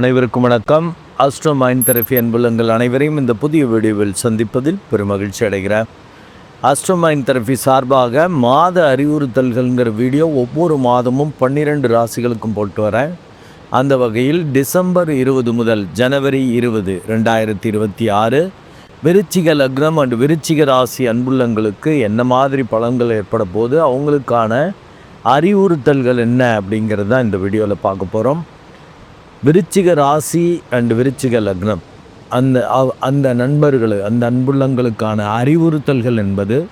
அனைவருக்கும் வணக்கம். Astro mind therapy அன்புள்ளங்கள் அனைவரையும் இந்த புதிய வீடியோவில் சந்திப்பதில் பெருமகிழ்ச்சி அடைகிறேன். அஸ்ட்ரோ மைண்ட் தெரபி சார்பாக மாத அறிவுறுத்தல்கள்ங்கிற வீடியோ ஒவ்வொரு மாதமும் பன்னிரெண்டு ராசிகளுக்கும் போட்டு வரேன். அந்த வகையில் டிசம்பர் இருபது முதல் ஜனவரி இருபது ரெண்டாயிரத்தி இருபத்தி ஆறு விருச்சிக லக்னம் அண்ட் விருச்சிக ராசி அன்புள்ளங்களுக்கு என்ன மாதிரி பலன்கள் ஏற்பட போது அவங்களுக்கான அறிவுறுத்தல்கள் என்ன அப்படிங்கிறது தான் இந்த வீடியோவில் பார்க்க போகிறோம் விருச்சிக ராசி அண்ட் விருச்சிக லக்னம். அந்த அவ்- அந்த நண்பர்கள் அந்த அன்புள்ளங்களுக்கான அறிவுறுத்தல்கள் என்பது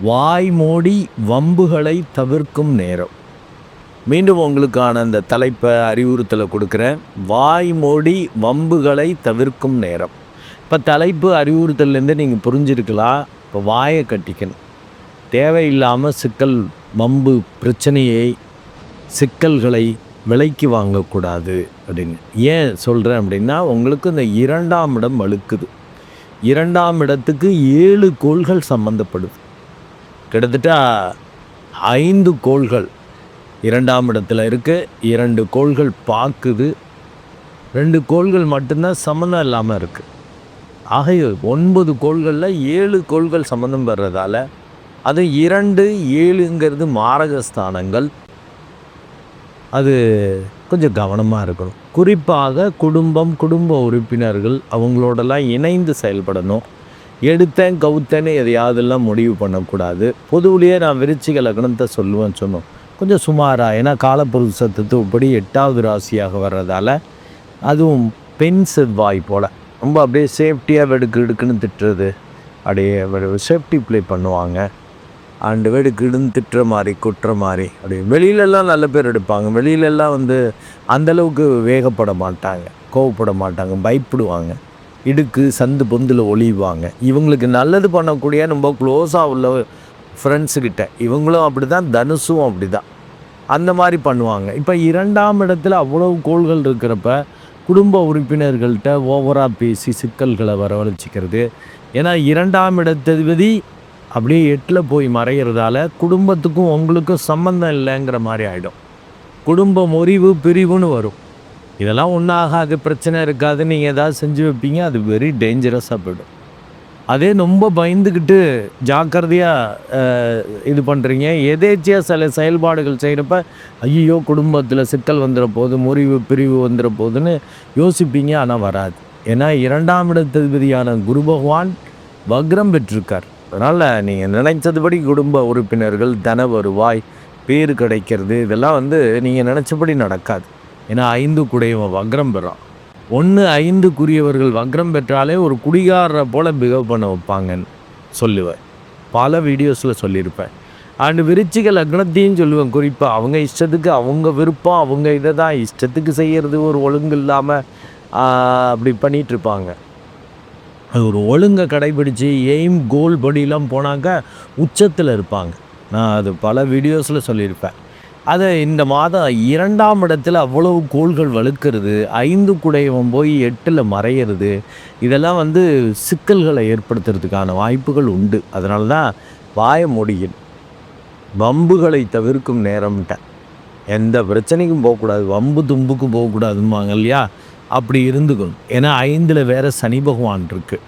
வாய் மூடி வம்புகளை தவிர்க்கும் நேரம். மீண்டும் உங்களுக்கான அந்த தலைப்பை அறிவுறுத்தலை கொடுக்குறேன். வாய் மூடி வம்புகளை தவிர்க்கும் நேரம். இப்போ தலைப்பு அறிவுறுத்தல்லேருந்து நீங்கள் புரிஞ்சிருக்கலாம். இப்போ வாயை கட்டிக்கணும். தேவையில்லாமல் சிக்கல் வம்பு பிரச்சனையை சிக்கல்களை விலைக்கு வாங்கக்கூடாது அப்படின்னு. ஏன் சொல்கிறேன் அப்படின்னா உங்களுக்கு இந்த இரண்டாம் இடம் வலுக்குது இரண்டாம் இடத்துக்கு ஏழு கோள்கள் சம்மந்தப்படுது கிட்டத்தட்ட ஐந்து கோள்கள் இரண்டாம் இடத்துல இருக்கு. இரண்டு கோள்கள் பார்க்குது ரெண்டு கோள்கள் மட்டும்தான் சம்மந்தம் இல்லாமல் இருக்குது ஆகையோ ஒன்பது கோள்களில் ஏழு கோள்கள் சம்மந்தம் பெறதால அது இரண்டு ஏழுங்கிறது மாரகஸ்தானங்கள். அது கொஞ்சம் கவனமாக இருக்கணும். குறிப்பாக குடும்பம் குடும்ப உறுப்பினர்கள் அவங்களோடலாம் இணைந்து செயல்படணும். எடுத்தேன் கவுத்தேன்னு எதையாவதெல்லாம் முடிவு பண்ணக்கூடாது. பொதுவிலேயே நான் விருச்சிக லக்னத்தை சொல்லுவேன் சொன்னோம். கொஞ்சம் சுமாராக ஏன்னா காலப்புருஷ தத்துவப்படி எட்டாவது ராசியாக வர்றதால அதுவும் பெண் செவ்வாய் போல். ரொம்ப அப்படியே சேஃப்டியாக வெடுக்கு எடுக்குன்னு திட்டுறது. அப்படியே சேஃப்டி ப்ளே பண்ணுவாங்க. அண்டு வெடுக்கு இடுன்னு திட்டுற மாதிரி குட்டுற மாதிரி அப்படி வெளியிலெல்லாம் நல்ல பேர் எடுப்பாங்க. வெளியிலெல்லாம் வந்து அந்தளவுக்கு வேகப்பட மாட்டாங்க. கோவப்பட மாட்டாங்க. பயப்படுவாங்க. இடுக்கு சந்து பொந்தில் ஒளிவாங்க. இவங்களுக்கு நல்லது பண்ணக்கூடிய ரொம்ப க்ளோஸாக உள்ள ஃப்ரெண்ட்ஸுக்கிட்ட இவங்களும் அப்படி தான் தனுசும் அப்படி தான் அந்த மாதிரி பண்ணுவாங்க. இப்போ இரண்டாம் இடத்துல அவ்வளோ கோள்கள் இருக்கிறப்ப குடும்ப உறுப்பினர்கள்ட்ட ஓவராக பேசி சிக்கல்களை வரவழைச்சிக்கிறது. ஏன்னா இரண்டாம் இடத்ததிபதி அப்படியே எட்டில் போய் மறைகிறதால குடும்பத்துக்கும் உங்களுக்கும் சம்மந்தம் இல்லைங்கிற மாதிரி ஆகிடும் குடும்ப முறிவு பிரிவுன்னு வரும். இதெல்லாம் ஒன்றாகாது பிரச்சனை இருக்காது. நீங்கள் எதாவது செஞ்சு வைப்பீங்க அது வெரி டேஞ்சரஸாக போயிடும். அதே ரொம்ப பயந்துக்கிட்டு ஜாக்கிரதையாக இது பண்ணுறீங்க எதேச்சியாக சில செயல்பாடுகள் செய்கிறப்ப ஐயோ குடும்பத்தில் சிக்கல் வந்துட போகுது முறிவு பிரிவு வந்துட போதுன்னு யோசிப்பீங்க ஆனால் வராது. ஏன்னா இரண்டாம் இடத்ததிபதியான குரு பகவான் வக்ரம் பெற்றிருக்கார். அதனால் நீங்கள் நினைச்சதுபடி குடும்ப உறுப்பினர்கள் தன வருவாய் பேர் கிடைக்கிறது இதெல்லாம் வந்து நீங்கள் நினச்சபடி நடக்காது. ஏன்னா ஐந்து குடையவன் வக்ரம் பெறான். ஒன்று ஐந்துக்குரியவர்கள் வக்ரம் பெற்றாலே ஒரு குடிகாரரை போல் பிகவ் பண்ண வைப்பாங்கன்னு சொல்லுவேன். பல வீடியோஸில் சொல்லியிருப்பேன். அண்டு விருச்சிக லக்னத்தையும் சொல்லுவேன். குறிப்பாக அவங்க இஷ்டத்துக்கு அவங்க விருப்பம் அவங்க இதை தான் இஷ்டத்துக்கு செய்கிறது ஒரு ஒழுங்கு இல்லாமல் அப்படி பண்ணிகிட்ருப்பாங்க அது ஒரு ஒழுங்கை கடைபிடித்து எய்ம் கோல் படியெலாம் போனாக்கா உச்சத்தில் இருப்பாங்க. நான் அது பல வீடியோஸில் சொல்லியிருப்பேன். அதை இந்த மாதம் இரண்டாம் இடத்துல அவ்வளவு கோள்கள் வலுக்கிறது ஐந்து குடையவன் போய் எட்டில் மறையிறது இதெல்லாம் வந்து சிக்கல்களை ஏற்படுத்துறதுக்கான வாய்ப்புகள் உண்டு. அதனால தான் வாய முடியும் வம்புகளை தவிர்க்கும் நேரம்ட்டேன் எந்த பிரச்சனைக்கும் போகக்கூடாது. வம்பு தும்புக்கும் போகக்கூடாதும்பாங்க இல்லையா? அப்படி இருந்துக்கணும் ஏன்னா ஐந்தில் வேறு சனி பகவான் இருக்குது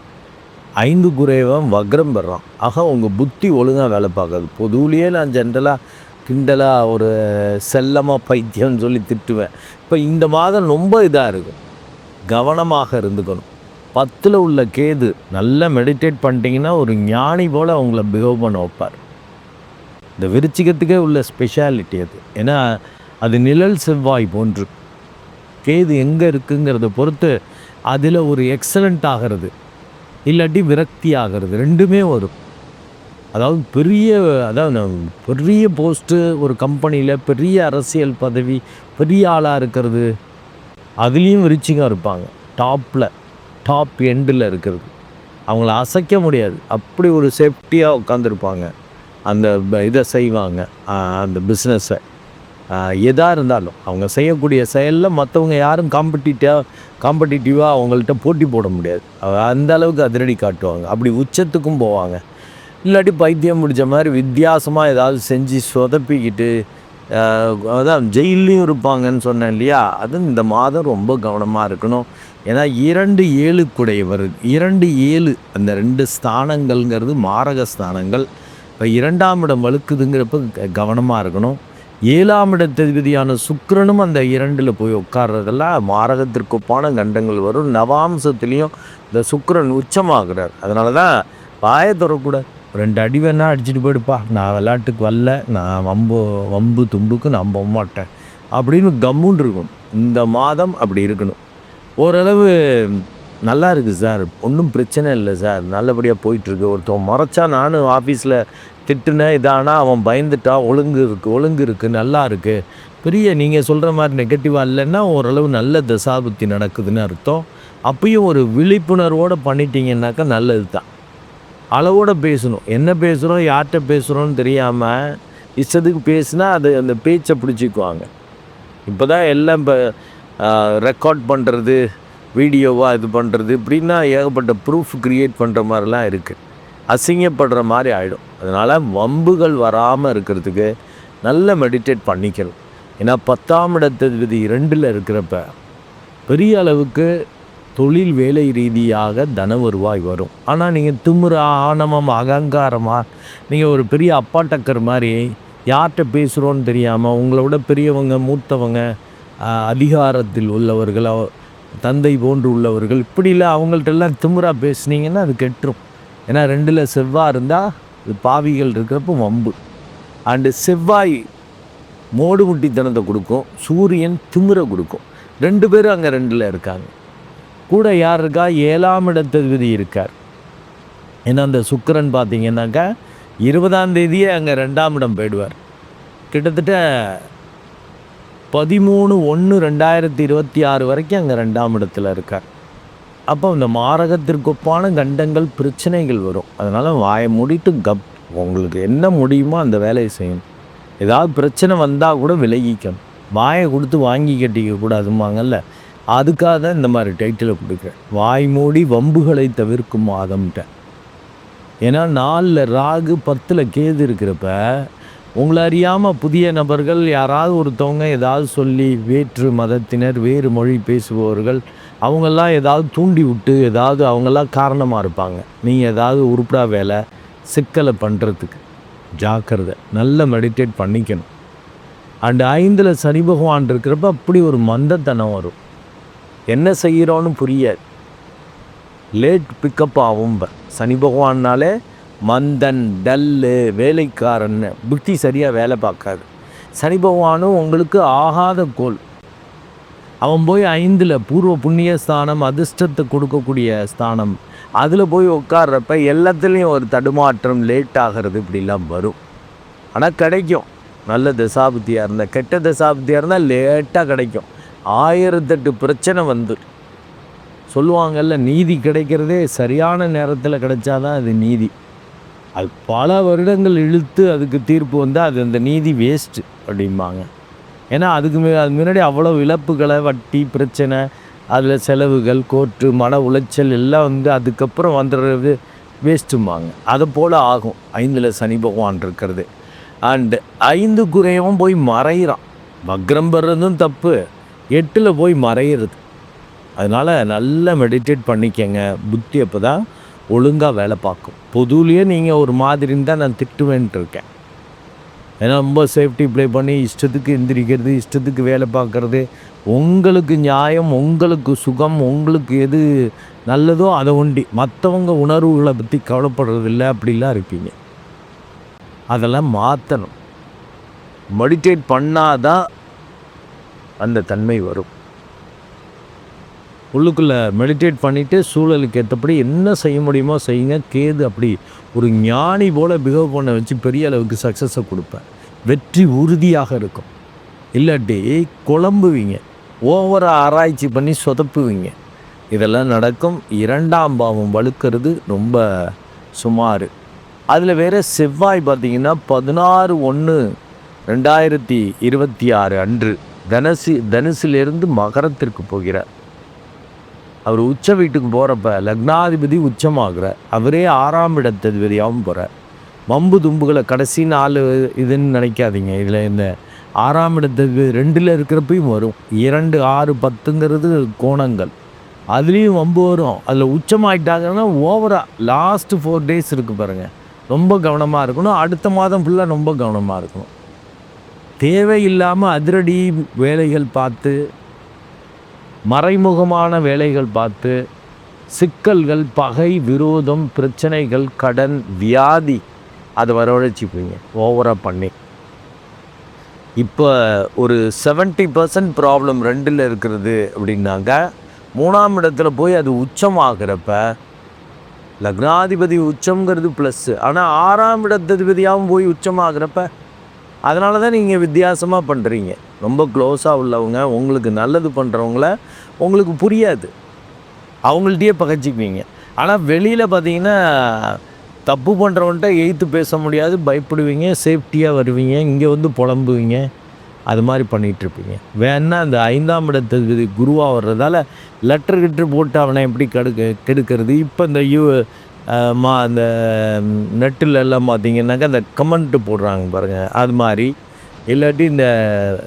ஐந்து குறைவன் வக்ரம் பெறான். ஆக உங்கள் புத்தி ஒழுங்காக வேலை பார்க்காது. பொதுவிலேயே நான் ஜென்ரலாக கிண்டலாக ஒரு செல்லமாக பைத்தியம்னு சொல்லி திட்டுவேன். இப்போ இந்த மாதம் ரொம்ப இதாக இருக்கும். கவனமாக இருந்துக்கணும். பத்தில் உள்ள கேது நல்லா மெடிடேட் பண்ணிட்டீங்கன்னா ஒரு ஞானி போல் அவங்கள பிஹேவ் பண்ண வைப்பார். இந்த விருச்சிகத்துக்கே உள்ள ஸ்பெஷாலிட்டி அது. ஏன்னா அது நிழல் செவ்வாய் போன்று கேது எங்கே இருக்குங்கிறத பொறுத்து அதில் ஒரு எக்ஸலண்ட் ஆகிறது. இல்லாட்டி விரக்தி ஆகிறது ரெண்டுமே வரும். அதாவது பெரிய அதாவது பெரிய போஸ்ட்டு ஒரு கம்பெனியில் பெரிய அரசியல் பதவி பெரிய ஆளாக இருக்கிறது. அதுலேயும் ரிச்சிங்காக இருப்பாங்க. டாப்பில் டாப் எண்டில் இருக்கிறது. அவங்கள அசைக்க முடியாது. அப்படி ஒரு சேஃப்டியாக உட்காந்துருப்பாங்க அந்த இதை செய்வாங்க. அந்த பிஸ்னஸை எதாக இருந்தாலும் அவங்க செய்யக்கூடிய செயலில் மற்றவங்க யாரும் காம்படிட்டிவாக காம்படிட்டிவாக அவங்கள்ட்ட போட்டி போட முடியாது. அந்த அளவுக்கு அதிரடி காட்டுவாங்க. அப்படி உச்சத்துக்கும் போவாங்க. இல்லாட்டி பைத்தியம் பிடிச்ச மாதிரி வித்தியாசமாக ஏதாவது செஞ்சு சொதப்பிக்கிட்டு அதான் ஜெயிலையும் இருப்பாங்கன்னு சொன்னேன் இல்லையா? அது இந்த மாதம் ரொம்ப கவனமாக இருக்கணும். ஏன்னா இரண்டு ஏழு குடையவர் இரண்டு ஏழு அந்த ரெண்டு ஸ்தானங்கள்ங்கிறது மாரக ஸ்தானங்கள். இப்போ இரண்டாம் இடம் வழுக்குதுங்கிறப்ப கவனமாக இருக்கணும். ஏழாம் இடத்ததிபதியான சுக்கரனும் அந்த இரண்டில் போய் உட்கார்றதெல்லாம் மாரகத்திற்குப்பான கண்டங்கள் வரும். நவாம்சத்துலேயும் இந்த சுக்கரன் உச்சமாகிறார். அதனால தான் வாயை தொடரக்கூடாது ரெண்டு அடி வேணா அடிச்சுட்டு போயிடுப்பா. நான் விளையாட்டுக்கு வரல. நான் வம்பு வம்பு தும்புக்கு நான் போக மாட்டேன். அப்படின்னு கம்முன்னு இருக்கணும் இந்த மாதம் அப்படி இருக்கணும். ஓரளவு நல்லா இருக்குது சார். ஒன்றும் பிரச்சனை இல்லை சார். நல்லபடியாக போயிட்டுருக்கு ஒருத்தன் முறைச்சா நானும் ஆஃபீஸில் திட்டுனேன் இதானா அவன் பயந்துட்டா ஒழுங்கு இருக்குது ஒழுங்கு இருக்குது நல்லா இருக்குது பெரிய நீங்கள் சொல்கிற மாதிரி நெகட்டிவாக இல்லைன்னா ஓரளவு நல்ல தசாபுத்தி நடக்குதுன்னு அர்த்தம். அப்பயும் ஒரு விழிப்புணர்வோடு பண்ணிட்டீங்கன்னாக்கா நல்லது தான் அளவோடு பேசணும். என்ன பேசுகிறோம் யார்கிட்ட பேசுகிறோன்னு தெரியாமல் இஷ்டத்துக்கு பேசுனா அது அந்த பேச்சை பிடிச்சிக்குவாங்க. இப்போ தான் எல்லாம் இப்போ ரெக்கார்ட் பண்ணுறது வீடியோவாக இது பண்ணுறது இப்படின்னா ஏகப்பட்ட ப்ரூஃப் க்ரியேட் பண்ணுற மாதிரிலாம் இருக்குது அசிங்கப்படுற மாதிரி ஆகிடும் அதனால் வம்புகள் வராமல் இருக்கிறதுக்கு நல்ல மெடிடேட் பண்ணிக்கணும். ஏன்னா பத்தாம் இடத்ததிபதி ரெண்டில் இருக்கிறப்ப பெரிய அளவுக்கு தொழில் வேலை ரீதியாக தன வருவாய் வரும். ஆனால் நீங்கள் திமிர ஆணவம் அகங்காரமாக நீங்கள் ஒரு பெரிய அப்பா டக்கர் மாதிரி யார்கிட்ட பேசுகிறோன்னு தெரியாமல் உங்களோட பெரியவங்க மூத்தவங்க அதிகாரத்தில் உள்ளவர்கள் தந்தை போன்று உள்ளவர்கள் இப்படிலாம் அவங்கள்ட்டெல்லாம் திமுறா பேசுனீங்கன்னா அது கெட்டுரும். ஏன்னா ரெண்டில் செவ்வாய் இருந்தால் இது பாவிகள் இருக்கிறப்ப வம்பு. அண்டு செவ்வாய் மோடு முட்டித்தனத்தை கொடுக்கும் சூரியன் திமிரை கொடுக்கும். ரெண்டு பேரும் அங்கே ரெண்டில் இருக்காங்க. கூட யார் இருக்கா? ஏழாம் இடத்ததிபதி இருக்கார். ஏன்னா அந்த சுக்கரன் பார்த்தீங்கன்னாக்கா இருபதாம் தேதியே அங்கே ரெண்டாம் இடம் போயிடுவார். கிட்டத்தட்ட பதிமூணு ஒன்று ரெண்டாயிரத்தி இருபத்தி ஆறு வரைக்கும் அங்கே ரெண்டாம் இடத்துல இருக்கார். அப்போ இந்த மாரகத்திற்கொப்பான கண்டங்கள் பிரச்சனைகள் வரும். அதனால் வாயை மூடிட்டு கப் உங்களுக்கு என்ன முடியுமோ அந்த வேலையை செய்யணும். ஏதாவது பிரச்சனை வந்தால் கூட விலகிக்கணும். வாயை கொடுத்து வாங்கி கட்டிக்க கூடாதுமாங்கல்ல அதுக்காக தான் இந்த மாதிரி டைட்டிலை கொடுக்குறேன். வாய் மூடி வம்புகளை தவிர்க்கும் மாதம்ட்ட. ஏன்னா நாலில் ராகு பத்தில் கேது இருக்கிறப்ப உங்களை அறியாமல் புதிய நபர்கள் யாராவது ஒருத்தவங்க ஏதாவது சொல்லி வேற்று மதத்தினர் வேறு மொழி பேசுபவர்கள் அவங்கெல்லாம் ஏதாவது தூண்டி விட்டு ஏதாவது அவங்கெல்லாம் காரணமாக இருப்பாங்க. நீங்கள் ஏதாவது உருப்படா வேலை சிக்கலை பண்ணுறதுக்கு ஜாக்கிரதை. நல்ல மெடிடேட் பண்ணிக்கணும். அண்ட் ஐந்தில் சனி பகவான் இருக்கிறப்ப அப்படி ஒரு மந்தத்தனம் வரும். என்ன செய்கிறோன்னு புரியாது. லேட் பிக்கப் ஆகும் சனி பகவான்னாலே மந்தன் டல்லு வேலைக்காரன் புத்தி சரியாக வேலை பார்க்காது. சனி பகவானும் உங்களுக்கு ஆகாத கோல் அவன் போய் ஐந்தில் பூர்வ புண்ணிய ஸ்தானம் அதிர்ஷ்டத்தை கொடுக்கக்கூடிய ஸ்தானம். அதில் போய் உட்கார்றப்ப எல்லாத்துலேயும் ஒரு தடுமாற்றம் லேட் ஆகிறது இப்படிலாம் வரும். ஆனால் கிடைக்கும். நல்ல தசாபுத்தியாக இருந்தால் கெட்ட தசாபுத்தியாக இருந்தால் லேட்டாக கிடைக்கும். ஆயிரத்தெட்டு பிரச்சனை வந்து. சொல்லுவாங்கல்ல நீதி கிடைக்கிறதே சரியான நேரத்தில் கிடைச்சாதான் அது நீதி. அது பல வருடங்கள் இழுத்து அதுக்கு தீர்ப்பு வந்தால் அது அந்த நீதி வேஸ்ட்டு அப்படிம்பாங்க. ஏன்னா அதுக்கு அது முன்னாடி அவ்வளோ இழப்புகளை வட்டி பிரச்சனை அதில் செலவுகள் கோர்ட்டு மன உளைச்சல் எல்லாம் வந்து அதுக்கப்புறம் வந்துடுறது வேஸ்ட்டும்பாங்க. அதை போல் ஆகும். ஐந்தில் சனி பகவான் இருக்கிறது. அண்டு ஐந்து குறையவும் போய் மறையிறான். வக்ரம் பெறதும் தப்பு. எட்டில் போய் மறையிறது. அதனால் நல்லா மெடிடேட் பண்ணிக்கங்க. புத்தி அப்போ தான் ஒழுங்காக வேலை பார்க்கும். பொதுலேயே நீங்கள் ஒரு மாதிரின்னு தான் நான் திட்டுவேன்ட்டு இருக்கேன். ஏன்னா ரொம்ப சேஃப்டி ப்ளே பண்ணி இஷ்டத்துக்கு எந்திரிக்கிறது இஷ்டத்துக்கு வேலை பார்க்குறது. உங்களுக்கு நியாயம் உங்களுக்கு சுகம் உங்களுக்கு எது நல்லதோ அதை ஒண்டி மற்றவங்க உணர்வுகளை பற்றி கவலைப்படுறதில்ல அப்படிலாம் இருப்பீங்க. அதெல்லாம் மாற்றணும் மெடிடேட் பண்ணாதான் அந்த தன்மை வரும். உள்ளுக்குள்ளே மெடிடேட் பண்ணிவிட்டு சூழலுக்கு ஏற்றபடி என்ன செய்ய முடியுமோ செய்யுங்க. கேது அப்படி ஒரு ஞானி போல் பிஹேவ் பண்ண வச்சு பெரிய அளவுக்கு சக்ஸஸை கொடுப்பேன். வெற்றி உறுதியாக இருக்கும். இல்லாட்டி குழம்புவீங்க. ஓவராக ஆராய்ச்சி பண்ணி சொதப்புவீங்க. இதெல்லாம் நடக்கும். இரண்டாம் பாவம் வலுக்கிறது ரொம்ப சுமார். அதில் வேறு செவ்வாய் பார்த்தீங்கன்னா பதினாறு ஒன்று ரெண்டாயிரத்தி இருபத்தி ஆறு அன்று. தனுசு தனுசிலிருந்து மகரத்திற்கு போகிறார். அவர் உச்ச வீட்டுக்கு போகிறப்ப லக்னாதிபதி உச்சமாகிற அவரே ஆறாம் இடத்ததிபதியாகவும் போகிறார் வம்பு தும்புகளை கடைசி நாள் இதுன்னு நினைக்காதீங்க. இதில் இந்த ஆறாம் இடத்துக்கு ரெண்டில் இருக்கிறப்பையும் வரும். இரண்டு ஆறு பத்துங்கிறது கோணங்கள். அதுலேயும் வம்பு வரும். அதில் உச்சமாயிட்டாங்கன்னா ஓவராக லாஸ்ட்டு ஃபோர் டேஸ் இருக்குது பாருங்கள் ரொம்ப கவனமாக இருக்கணும். அடுத்த மாதம் ஃபுல்லாக ரொம்ப கவனமாக இருக்கணும். தேவையில்லாமல் அதிரடி வேலைகள் பார்த்து மறைமுகமான வேலைகள் பார்த்து சிக்கல்கள் பகை விரோதம் பிரச்சனைகள் கடன் வியாதி அதை வரவழைச்சிப்பீங்க. ஓவராக பண்ணி. இப்போ ஒரு செவன்ட்டி பர்சன்ட் ப்ராப்ளம் ரெண்டில் இருக்கிறது அப்படின்னாங்க. மூணாம் இடத்துல போய் அது உச்சம் ஆகிறப்ப லக்னாதிபதி உச்சங்கிறது ப்ளஸ்ஸு ஆனால் ஆறாம் இடத்ததிபதியாகவும் போய் உச்சமாகிறப்ப அதனால தான் நீங்கள் வித்தியாசமாக பண்ணுறீங்க ரொம்ப க்ளோஸாக உள்ளவங்க உங்களுக்கு நல்லது பண்ணுறவங்கள உங்களுக்கு புரியாது. அவங்கள்ட்டயே பகைச்சிக்குவீங்க ஆனால் வெளியில் பார்த்தீங்கன்னா தப்பு பண்ணுறவன்ட்ட எய்த்து பேச முடியாது பயப்படுவீங்க சேஃப்டியாக வருவீங்க இங்கே வந்து புலம்புவீங்க அது மாதிரி பண்ணிகிட்ருப்பீங்க வேணா அந்த ஐந்தாம் இடத்துக்கு குருவாக வர்றதால லெட்டர் கிட்டர் போட்டு அவனை எப்படி கெடுக்க கெடுக்கிறது? இப்போ இந்த யூ மா அந்த நெட்டில் எல்லாம் பார்த்தீங்கன்னாக்கா அந்த கமெண்ட்டு போடுறாங்க பாருங்கள் அது மாதிரி. இல்லாட்டி இந்த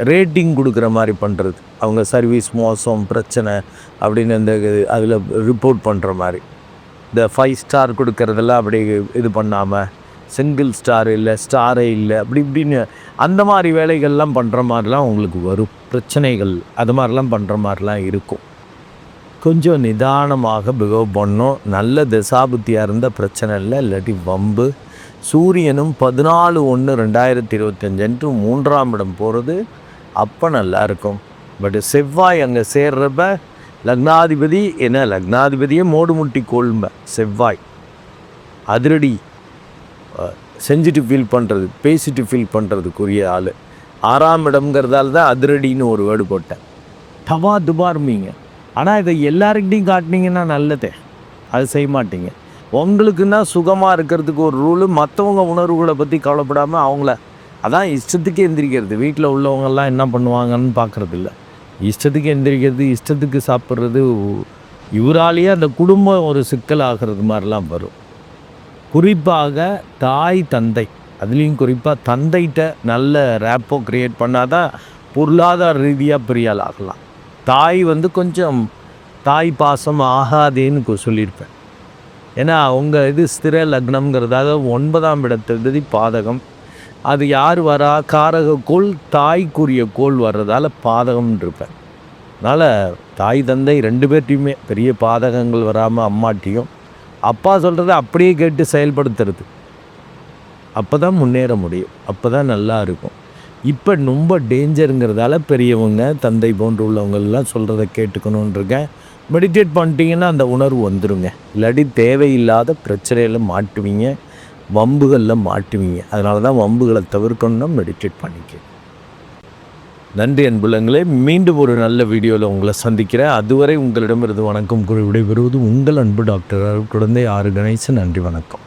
ரேட்டிங் கொடுக்குற மாதிரி பண்ணுறது. அவங்க சர்வீஸ் மோசம் பிரச்சனை அப்படின்னு அந்த அதில் ரிப்போர்ட் பண்ணுற மாதிரி. இந்த ஃபைவ் ஸ்டார் கொடுக்கறதெல்லாம் அப்படி இது பண்ணாமல் சிங்கிள் ஸ்டார் இல்லை ஸ்டாரே இல்லை அப்படி இப்படின்னு அந்த மாதிரி வேலைகள்லாம் பண்ணுற மாதிரிலாம் உங்களுக்கு வரும். பிரச்சனைகள் அது மாதிரிலாம் பண்ணுற மாதிரிலாம் இருக்கும். கொஞ்சம் நிதானமாக பிகவ் பண்ணோம் நல்ல திசாபுத்தியாக இருந்த பிரச்சனை இல்லை. இல்லாட்டி வம்பு. சூரியனும் பதினாலு ஒன்று ரெண்டாயிரத்தி இருபத்தஞ்சன்று மூன்றாம் இடம் போகிறது அப்போ நல்லா இருக்கும். பட் செவ்வாய் அங்கே சேர்றப்ப லக்னாதிபதி என்ன? லக்னாதிபதியே மோடுமுட்டி கோள்ம்ப செவ்வாய். அதிரடி. செஞ்சுட்டு ஃபீல் பண்ணுறது பேசிட்டு ஃபீல் பண்ணுறதுக்குரிய ஆள். ஆறாம் இடம்ங்கிறதால தான் அதிரடின்னு ஒரு வேர்டு போட்டேன். தவா துபார்மிங்க. ஆனால் இதை எல்லாருக்கிட்டையும் காட்டினீங்கன்னா நல்லதே. அது செய்ய மாட்டீங்க. உங்களுக்குன்னா சுகமாக இருக்கிறதுக்கு ஒரு ரூலு மற்றவங்க உணர்வுகளை பற்றி கவலைப்படாமல் அவங்கள அதான் இஷ்டத்துக்கு எந்திரிக்கிறது. வீட்டில் உள்ளவங்கெல்லாம் என்ன பண்ணுவாங்கன்னு பார்க்குறது இல்லை இஷ்டத்துக்கு எந்திரிக்கிறது இஷ்டத்துக்கு சாப்பிட்றது இவராலேயே அந்த குடும்பம் ஒரு சிக்கல் ஆகிறது மாதிரிலாம் வரும். குறிப்பாக தாய் தந்தை. அதுலேயும் குறிப்பாக தந்தைகிட்ட நல்ல ரேப்போ க்ரியேட் பண்ணாதான் பொருளாதார ரீதியாக பெரிய ஆகலாம். தாய் வந்து கொஞ்சம் தாய் பாசம் ஆகாதேன்னு கொ- சொல்லியிருப்பேன். ஏன்னா அவங்க இது ஸ்திர லக்னம்ங்கிறதாக ஒன்பதாம் இடத்திலிருந்து பாதகம். அது யார் வரா? காரக கோள் தாய்க்குரிய கோள் வர்றதால பாதகம்னு இருப்பேன் அதனால் தாய் தந்தை ரெண்டு பேர்ட்டையுமே பெரிய பாதகங்கள் வராமல் அம்மாட்டியும் அப்பா சொல்கிறத அப்படியே கேட்டு செயல்படுத்துறது. அப்போ தான் முன்னேற முடியும். அப்போ தான் நல்லா இருக்கும். இப்போ ரொம்ப டேஞ்சருங்கிறதால பெரியவங்க தந்தை போன்று உள்ளவங்கள்லாம் சொல்கிறத கேட்டுக்கணுன்ருக்கேன் மெடிடேட் பண்ணிட்டீங்கன்னா அந்த உணர்வு வந்துருங்க. இல்லாட்டி தேவையில்லாத பிரச்சனையில் மாட்டுவீங்க வம்புகளில் மாட்டுவீங்க. அதனால தான் வம்புகளை தவிர்க்கணும்னா மெடிடேட் பண்ணிக்க நன்றி அன்புலங்களே. மீண்டும் ஒரு நல்ல வீடியோவில் உங்களை சந்திக்கிறேன். அதுவரை உங்களிடமிருந்து வணக்கம் கூறி விடைபெறுவது உங்கள் அன்பு டாக்டர் குழந்தை ஆறு கணேசன் நன்றி வணக்கம்.